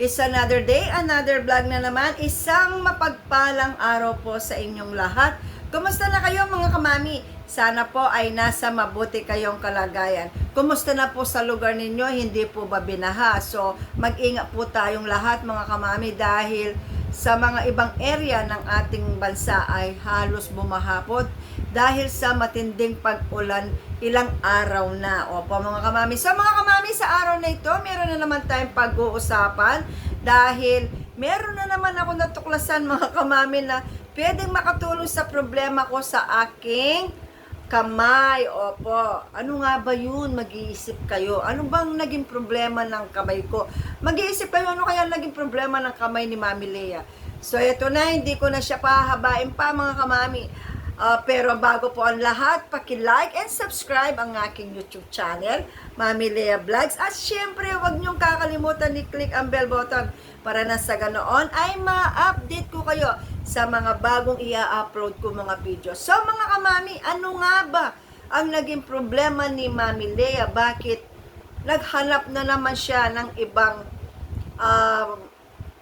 It's another day, another vlog na naman. Isang mapagpalang araw po sa inyong lahat. Kumusta na kayo mga kamami? Sana po ay nasa mabuti kayong kalagayan. Kumusta na po sa lugar ninyo? Hindi po ba binaha? So, mag-ingat po tayong lahat mga kamami dahil sa mga ibang area ng ating bansa ay halos bumahapot dahil sa matinding pag-ulan ilang araw na. Opo mga kamami. So mga kamami, sa araw na ito, meron na naman tayong pag-uusapan dahil meron na naman ako natuklasan mga kamami na pwedeng makatulong sa problema ko sa aking kamay. Opo. Ano nga ba yun? Mag-iisip kayo. Ano bang naging problema ng kamay ko? Mag-iisip kayo, ano kaya naging problema ng kamay ni Mami Lea? So, ito na, hindi ko na siya pahabain pa mga kamami. Ah, pero bago po ang lahat, paki-like and subscribe ang aking YouTube channel, Mami Lea Vlogs. At syempre, huwag niyong kakalimutan ni-click ang bell button para na sa ganoon ay ma-update ko kayo sa mga bagong i-upload ko mga video. So mga kamami, ano nga ba ang naging problema ni Mami Lea? Bakit naghanap na naman siya ng ibang um,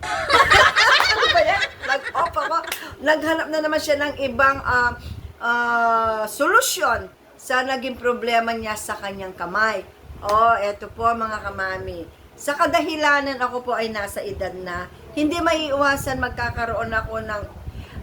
ano ba yan? Nag-off ako. Naghanap na naman siya ng ibang ah, ah, solusyon sa naging problema niya sa kanyang kamay. Oh, eto po mga kamami. Sa kadahilanan ako po ay nasa edad na, hindi maiiwasan magkakaroon ako ng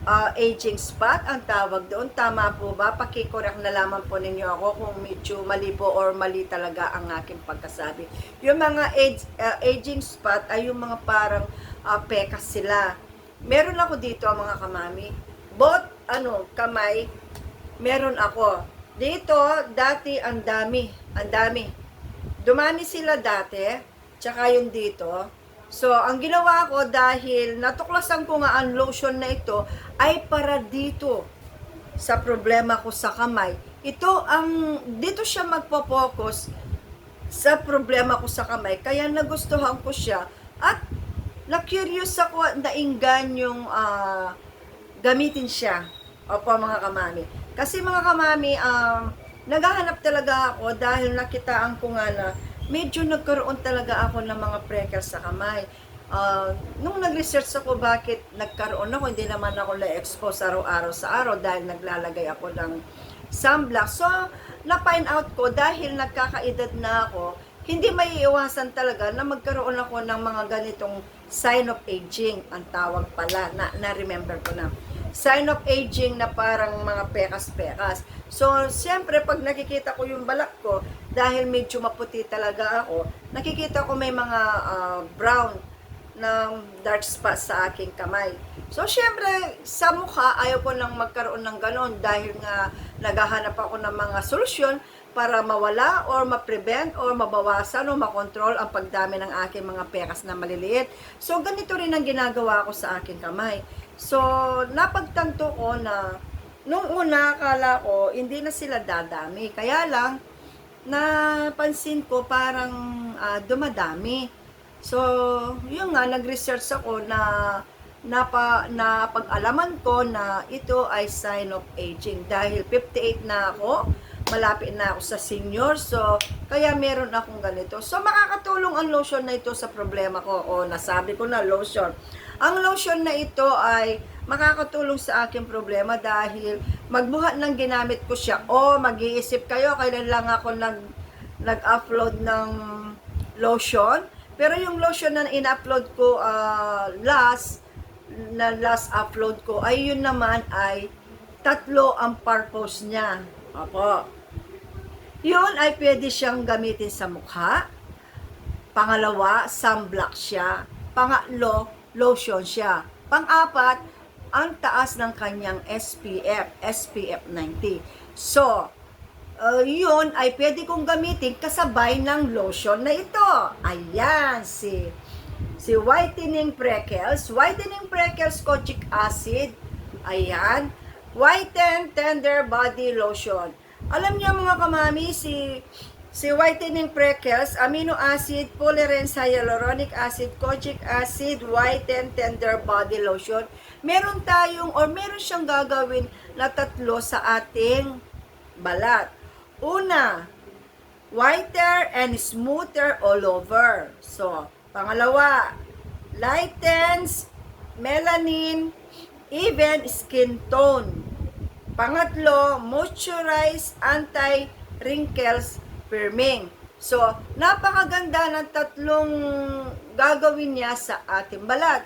ah, aging spot ang tawag doon. Tama po ba? Pakikorek na lamang po ninyo ako kung medyo mali po or mali talaga ang aking pagkasabi. Yung mga age, ah, aging spot ay yung mga parang ah, pekas sila. Meron ako dito mga kamami. Both, ano, kamay, meron ako. Dito, dati ang dami. Ang dami. Dumami sila dati. Tsaka yung dito. So, ang ginawa ko dahil natuklasan ko nga ang lotion na ito ay para dito sa problema ko sa kamay. Ito ang, dito siya magpo-focus sa problema ko sa kamay. Kaya nagustuhan ko siya at na-curious ako, nainggan yung ah, gamitin siya. Opo mga kamami. Kasi mga kamami, um, naghahanap talaga ako dahil nakitaan ko nga medyo nagkaroon talaga ako ng mga freckles sa kamay. Ah, nung nag-research ako bakit nagkaroon ako, hindi naman ako na-expose araw-araw sa araw dahil naglalagay ako ng sunblock. So, na-find out ko dahil nagkakaedad na ako, hindi may iwasan talaga na magkaroon ako ng mga ganitong sign of aging, ang tawag pala, na, na-remember ko na. Sign of aging na parang mga pekas-pekas. So, siyempre, pag nakikita ko yung balak ko, dahil medyo maputi talaga ako, nakikita ko may mga ah, brown ng dark spot sa aking kamay. So, syempre, sa mukha, ayaw ko nang magkaroon ng ganon dahil nga naghahanap ako ng mga solusyon para mawala or ma-prevent or mabawasan o makontrol ang pagdami ng aking mga pekas na maliliit. So, ganito rin ang ginagawa ko sa aking kamay. So, napagtanto ko na nung una, akala ko, hindi na sila dadami. Kaya lang, napansin ko parang ah, dumadami. So, yun nga, nag-research ako na napa, na pag-alaman ko na ito ay sign of aging. Dahil 58 na ako, malapit na ako sa senior. So, kaya meron akong ganito. So, makakatulong ang lotion na ito sa problema ko. O, nasabi ko na lotion. Ang lotion na ito ay makakatulong sa aking problema dahil magbuhat ng ginamit ko siya. O, mag-iisip kayo, kailan lang ako nag, nag-upload ng lotion. Pero yung lotion na in-upload ko ah, last, na last upload ko, ay yun naman ay tatlo ang purpose niya. Opo. Yun ay pwede siyang gamitin sa mukha. Pangalawa, sunblock siya. Pangatlo, lotion siya. Pang-apat, ang taas ng kanyang SPF, SPF 90. So, uh, yun ay pwede kong gamitin kasabay ng lotion na ito. Ayan, si si whitening freckles, whitening freckles kojic acid. Ayan, whiten tender body lotion. Alam niyo mga kamami, si si whitening freckles, amino acid, polyrenz hyaluronic acid, kojic acid, whiten tender body lotion. Meron tayong or meron siyang gagawin na tatlo sa ating balat. Una, whiter and smoother all over. So, pangalawa, lightens melanin, even skin tone. Pangatlo, moisturize anti-wrinkles firming. So, napakaganda ng tatlong gagawin niya sa ating balat.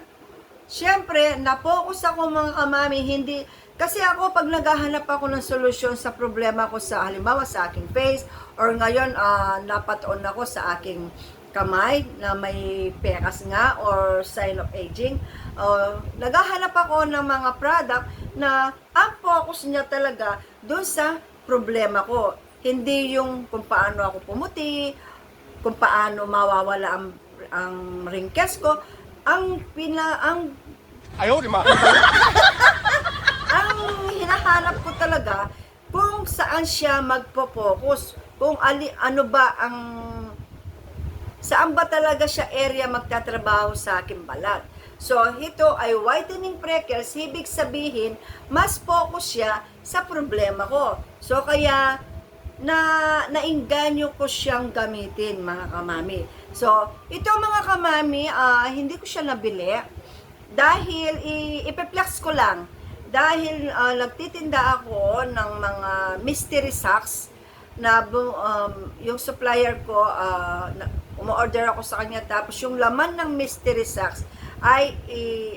Siyempre, napokus ako mga kamami, hindi, kasi ako pag naghahanap ako ng solusyon sa problema ko sa, halimbawa sa aking face, or ngayon, ah, napatoon ako sa aking kamay na may pekas nga or sign of aging. Uh, naghahanap ako ng mga product na ang focus niya talaga doon sa problema ko. Hindi yung kung paano ako pumuti, kung paano mawawala ang, ang wrinkles ko. Ang pina, ang Ayaw, di ang hinahanap ko talaga kung saan siya magpo-focus. Kung ali, ano ba ang saan ba talaga siya area magtatrabaho sa aking balat. So, ito ay whitening freckles, ibig sabihin, mas focus siya sa problema ko. So, kaya, na nainganyo ko siyang gamitin, mga kamami. So, ito mga kamami, ah, hindi ko siya nabili dahil ipeplex ko lang. Dahil ah, nagtitinda ako ng mga mystery socks na um, yung supplier ko, uh, umorder ako sa kanya tapos yung laman ng mystery socks ay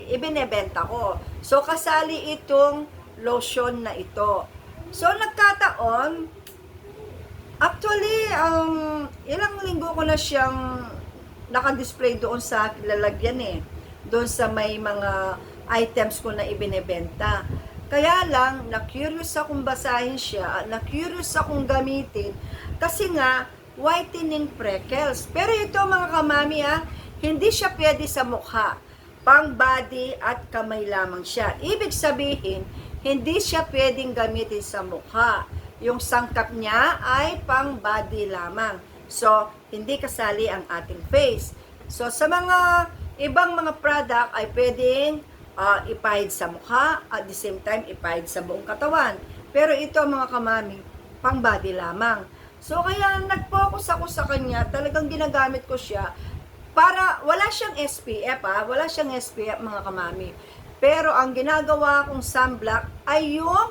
ibinebenta ko. So kasali itong lotion na ito. So nagkataon, actually, um, ilang linggo ko na siyang nakadisplay doon sa lalagyan eh. Doon sa may mga items ko na ibinebenta. Kaya lang, na-curious akong basahin siya, na-curious akong gamitin, kasi nga, whitening freckles. Pero ito mga kamami ah, hindi siya pwede sa mukha. Pang body at kamay lamang siya. Ibig sabihin, hindi siya pwedeng gamitin sa mukha. Yung sangkap niya ay pang body lamang. So, hindi kasali ang ating face. So, sa mga ibang mga product ay pwedeng uh, ipahid sa mukha at the same time ipahid sa buong katawan. Pero ito mga kamami, pang body lamang. So kaya nag-focus ako sa kanya, talagang ginagamit ko siya para siyang SPF ah, wala siyang SPF mga kamami. Pero ang ginagawa kong sunblock ay yung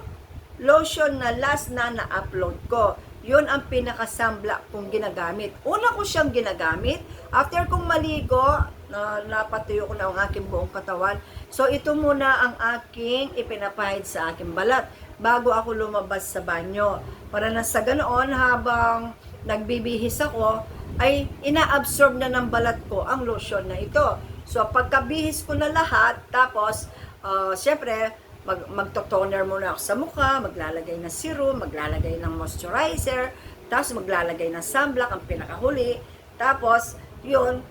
lotion na last na na-upload ko. Yun ang pinaka-sunblock kong ginagamit. Una ko siyang ginagamit. After kong maligo, na napatuyo ko na ang aking buong katawan. So, ito muna ang aking ipinapahid sa aking balat bago ako lumabas sa banyo. Para na sa ganoon, habang nagbibihis ako, ay ina-absorb na ng balat ko ang lotion na ito. So, pagkabihis ko na lahat, tapos, uh, syempre, mag, magto-toner muna ako sa mukha, maglalagay ng serum, maglalagay ng moisturizer, tapos maglalagay ng sunblock, ang pinakahuli. Tapos, yun,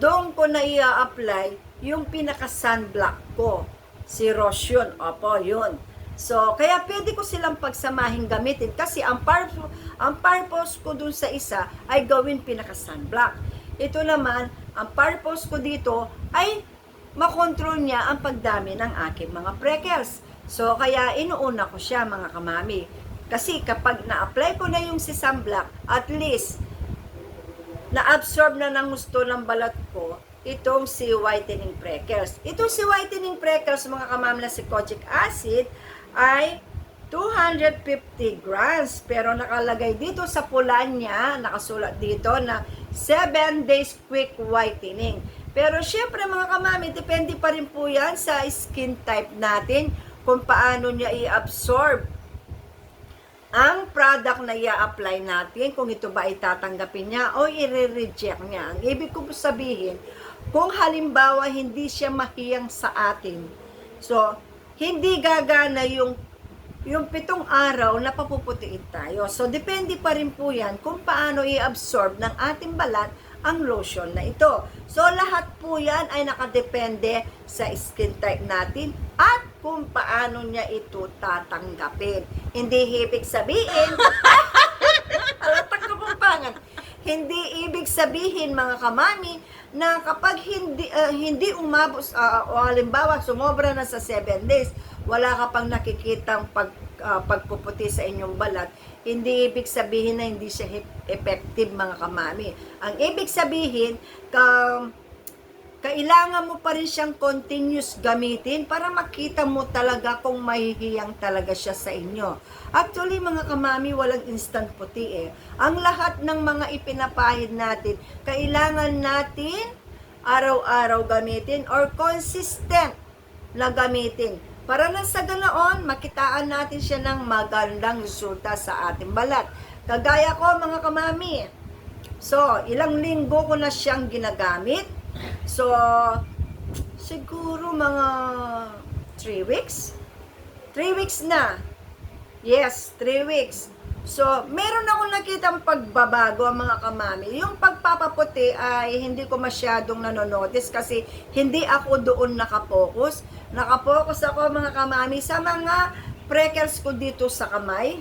doon ko na i-apply yung pinaka-sunblock ko. Si Roche yun. Opo, yun. So, kaya pwede ko silang pagsamahin gamitin kasi ang, par- ang purpose ko dun sa isa ay gawin pinaka-sunblock. Ito naman, ang purpose ko dito ay makontrol niya ang pagdami ng aking mga freckles. So, kaya inuuna ko siya mga kamami. Kasi kapag na-apply ko na yung si sunblock, at least na-absorb na ng gusto ng balat ko itong si whitening freckles. Itong si whitening freckles, mga kamamla, si kojic acid, ay 250 grams. Pero nakalagay dito sa pula niya, nakasulat dito na 7 days quick whitening. Pero syempre mga kamami, depende pa rin po yan sa skin type natin kung paano niya i-absorb ang product na i-apply natin, kung ito ba ay tatanggapin niya o i-reject niya. Ang ibig ko sabihin, kung halimbawa hindi siya mahiyang sa atin, so, hindi gagana yung yung pitong araw na papuputiin tayo. So, depende pa rin po yan kung paano i-absorb ng ating balat ang lotion na ito. So, lahat po yan ay nakadepende sa skin type natin at kung paano niya ito tatanggapin. Hindi ibig sabihin, halatang kapampangan, hindi ibig sabihin mga kamami na kapag hindi uh, hindi umabot uh, o halimbawa sumobra na sa 7 days, wala ka pang nakikitang pag uh, pagpuputi sa inyong balat, hindi ibig sabihin na hindi siya effective mga kamami. Ang ibig sabihin, ka, kailangan mo pa rin siyang continuous gamitin para makita mo talaga kung mahihiyang talaga siya sa inyo. Actually, mga kamami, walang instant puti eh. Ang lahat ng mga ipinapahid natin, kailangan natin araw-araw gamitin or consistent na gamitin. Para lang sa ganoon, makitaan natin siya ng magandang resulta sa ating balat. Kagaya ko, mga kamami, So, ilang linggo ko na siyang ginagamit. So, siguro mga 3 weeks. 3 weeks na. Yes, 3 weeks. So, meron ako nakitang pagbabago mga kamami. Yung pagpapaputi ay hindi ko masyadong nanonotice kasi hindi ako doon nakapokus. Nakapokus ako mga kamami sa mga freckles ko dito sa kamay.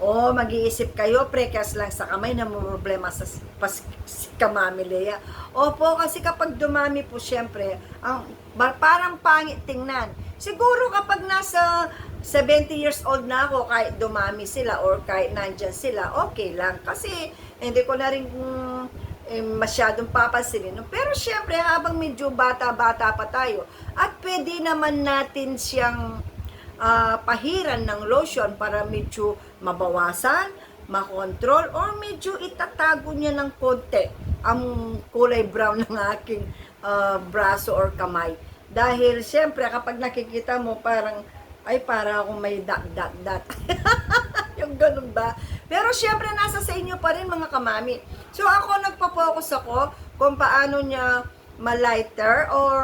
O, mag-iisip kayo, precast lang sa kamay na problema sa pas, si kamami Lea. Opo, kasi kapag dumami po, syempre, ang, parang pangit tingnan. Siguro kapag nasa 70 years old na ako, kahit dumami sila or kahit nandyan sila, okay lang. Kasi hindi ko na rin mm, eh, masyadong papansinin. Pero syempre, habang medyo bata-bata pa tayo, at pwede naman natin siyang ah, pahiran ng lotion para medyo mabawasan, makontrol, or medyo itatago niya ng konti ang kulay brown ng aking ah, braso or kamay. Dahil siyempre kapag nakikita mo parang ay para akong may dot dot dot. yung ganun ba? Pero syempre nasa sa inyo pa rin mga kamami. So ako nagpo-focus ako kung paano niya ma-lighter or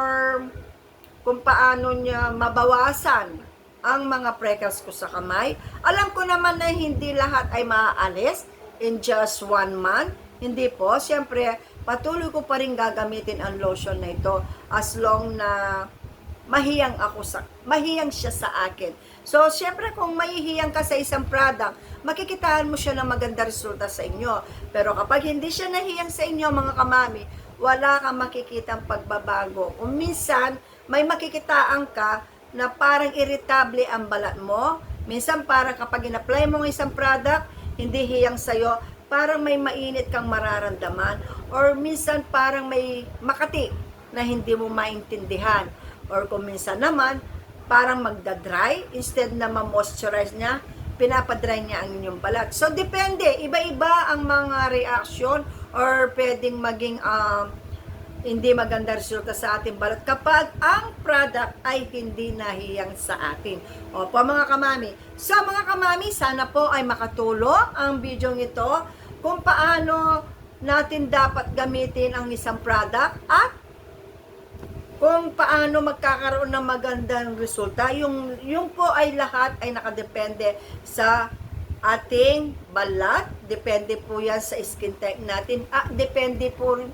kung paano niya mabawasan ang mga freckles ko sa kamay. Alam ko naman na hindi lahat ay maaalis in just one month. Hindi po. Siyempre, patuloy ko pa rin gagamitin ang lotion na ito as long na mahiyang ako sa mahiyang siya sa akin. So, syempre kung mahihiyang ka sa isang product, makikitaan mo siya ng maganda resulta sa inyo. Pero kapag hindi siya nahiyang sa inyo, mga kamami, wala kang makikitang pagbabago. Kung minsan, may makikitaan ka na parang irritable ang balat mo. Minsan parang kapag in-apply mo ng isang product, hindi hiyang sa'yo, parang may mainit kang mararamdaman. Or minsan parang may makati na hindi mo maintindihan. Or kung minsan naman, parang magda-dry, instead na ma-moisturize niya, pinapadry niya ang inyong balat. So, depende. Iba-iba ang mga reaction or pwedeng maging um, hindi maganda resulta sa ating balat kapag ang product ay hindi nahiyang sa atin. Opo mga kamami. So mga kamami, sana po ay makatulong ang video ito kung paano natin dapat gamitin ang isang product at kung paano magkakaroon ng magandang resulta. Yung, yung po ay lahat ay nakadepende sa ating balat. Depende po yan sa skin type natin. Ah, depende po rin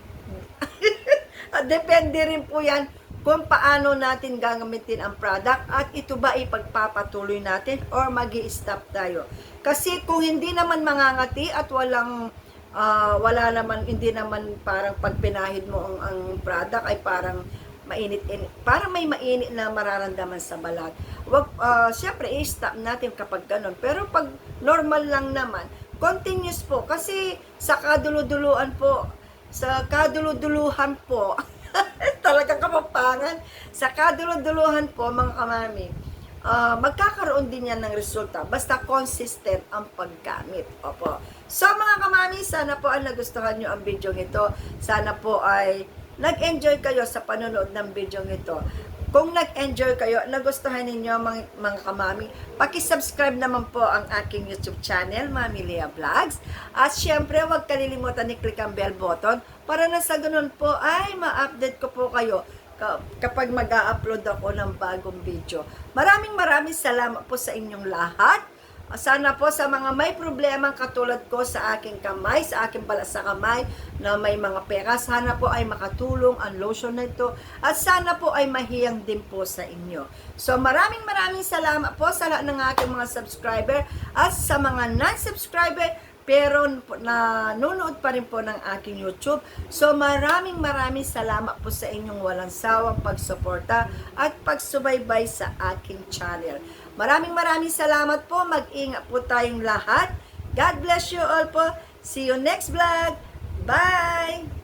depende rin po yan kung paano natin gagamitin ang product at ito ba ipagpapatuloy natin or mag stop tayo. Kasi kung hindi naman mangangati at walang ah, wala naman, hindi naman parang pag pinahid mo ang, ang product ay parang mainit init parang may mainit na mararamdaman sa balat. Wag ah, syempre i-stop natin kapag ganun. Pero pag normal lang naman, continuous po kasi sa kaduluduluan po sa kaduluduluhan po, talagang kapapangan, sa kaduluduluhan po, mga kamami, ah, magkakaroon din yan ng resulta. Basta consistent ang paggamit. Opo. So, mga kamami, sana po ay nagustuhan nyo ang video ito. Sana po ay nag-enjoy kayo sa panonood ng video ito. Kung nag-enjoy kayo, nagustuhan ninyo mga, mga kamami, pakisubscribe naman po ang aking YouTube channel, Mami Lea Vlogs. At syempre, huwag kalilimutan ni-click ang bell button para na sa ganun po ay ma-update ko po kayo ka- kapag mag upload ako ng bagong video. Maraming maraming salamat po sa inyong lahat. Sana po sa mga may problemang katulad ko sa aking kamay, sa aking balat sa kamay, na may mga pera, sana po ay makatulong ang lotion na ito at sana po ay mahiyang din po sa inyo. So maraming maraming salamat po sa lahat ng aking mga subscriber at sa mga non-subscriber pero nanonood pa rin po ng aking YouTube. So maraming maraming salamat po sa inyong walang sawang pagsuporta at pagsubaybay sa aking channel. Maraming maraming salamat po. Mag-ingat po tayong lahat. God bless you all po. See you next vlog. Bye!